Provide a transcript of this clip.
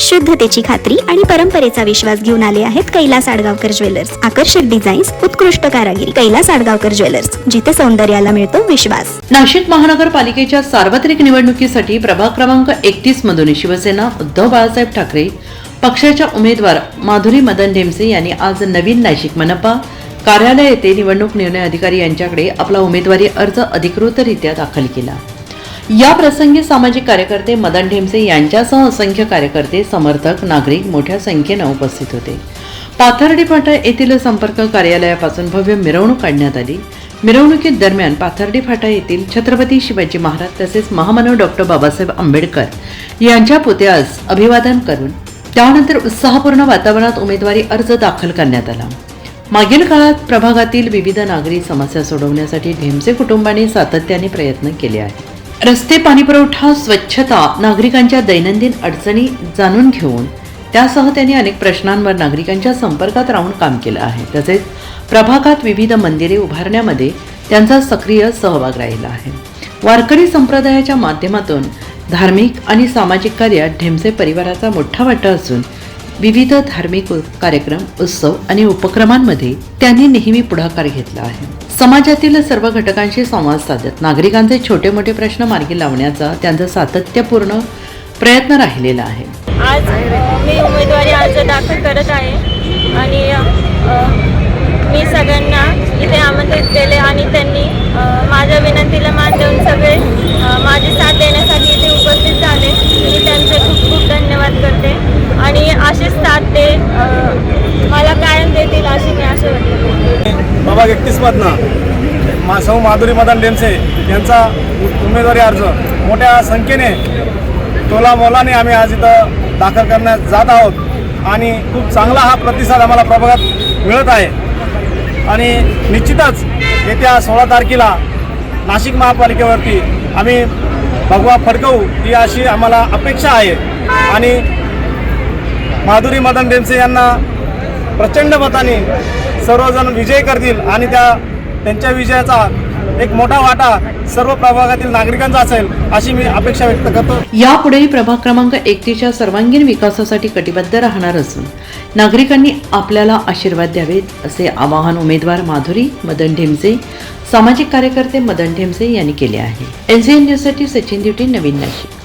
शुद्धतेची खात्री आणि परंपरेचा विश्वास घेऊन आले आहेत कैलास आडगावकर ज्वेलर्स. आकर्षक डिझाईन्स उत्कृष्ट कारागिरी. कैलास आडगावकर ज्वेलर्स जिथे सौंदर्याला मिळतो विश्वास. नाशिक महानगरपालिकेच्या सार्वत्रिक निवडणुकीसाठी प्रभाग क्रमांक एकतीस मधून शिवसेना उद्धव बाळासाहेब ठाकरे पक्षाच्या उमेदवार माधुरी मदन ढेमसे यांनी आज नवीन नाशिक मनपा कार्यालय येथे निवडणूक निर्णय अधिकारी यांच्याकडे आपला उमेदवारी अर्ज अधिकृतरित्या दाखल केला. या प्रसंगी सामाजिक कार्यकर्ते मदन ढेमसे यांच्यासह असंख्य कार्यकर्ते समर्थक नागरिक मोठ्या संख्येनं उपस्थित होते. पाथर्डी फाटा येथील संपर्क कार्यालयापासून भव्य मिरवणूक काढण्यात आली. मिरवणुकीत दरम्यान पाथर्डी फाटा येथील छत्रपती शिवाजी महाराज तसेच महामानव डॉक्टर बाबासाहेब आंबेडकर यांच्या पुतळ्यास अभिवादन करून त्यानंतर उत्साहपूर्ण वातावरणात उमेदवारी अर्ज दाखल करण्यात आला. मागील काळात प्रभागातील विविध नागरी समस्या सोडवण्यासाठी ढेमसे कुटुंबाने सातत्याने प्रयत्न केले आहेत. रस्ते पाणीपुरवठा स्वच्छता नागरिकांच्या दैनंदिन अडचणी जाणून घेऊन त्यासह त्यांनी अनेक प्रश्नांवर नागरिकांच्या संपर्कात राहून काम केलं आहे. तसेच प्रभागात विविध मंदिरे उभारण्यामध्ये त्यांचा सक्रिय सहभाग राहिला आहे. वारकरी संप्रदायाच्या माध्यमातून धार्मिक आणि सामाजिक कार्यात ढेमसे परिवाराचा मोठा वाटा असून विविध धार्मिक कार्यक्रम उत्सव आणि उपक्रमांमध्ये त्यांनी नेहमी पुढाकार घेतला आहे. समाजातील सर्व घटकांशी संवाद साधत नागरिकांचे छोटे मोठे प्रश्न मार्गी लावण्याचा त्यांचा सातत्यपूर्ण प्रयत्न राहिलेला आहे. आज मी उमेदवारी अर्ज दाखल करत आहे आणि मी सगळ्यांना इथे आमंत्रित केले आणि त्यांनी माझ्या विनंतीला मान देऊन सगळे माझी साथ देण्यासाठी इथे उपस्थित झाले. मी त्यांचे खूप खूप धन्यवाद करते. आणि अशीच साथ ते मला कायम देतील अशी मी आशा वाटते बाबा एकतीसमधनं मा सौ माधुरी मदन लेमसे यांचा उमेदवारी अर्ज. मोठ्या संख्येने तोला मोलाने आम्ही आज इथं दाखल करण्यात जात आहोत. आणि खूप चांगला हा प्रतिसाद आम्हाला प्रभागात मिळत आहे. आणि निश्चितच येत्या सोळा तारखेला नाशिक महापालिकेवरती आम्ही भगवा फडकवू ही अशी आम्हाला अपेक्षा आहे. आणि माधुरी मदन डेमसे यांना प्रचंड मताने सर्वजण विजय करतील आणि त्या त्यांच्या विजयाचा एक मोठा वाटा सर्व प्रभागातील नागरिकांचा असेल अशी मी अपेक्षा व्यक्त करतो. यापुढेही प्रभाग क्रमांक एकतीच्या सर्वांगीण विकासासाठी कटिबद्ध राहणार असून नागरिकांनी आपल्याला आशीर्वाद द्यावेत असे आवाहन उमेदवार माधुरी मदन ढेमसे सामाजिक कार्यकर्ते मदन ढेमसे यांनी केले आहे. एनसीएन न्यूजसाठी सचिन दिवटी नवीन नाशिक.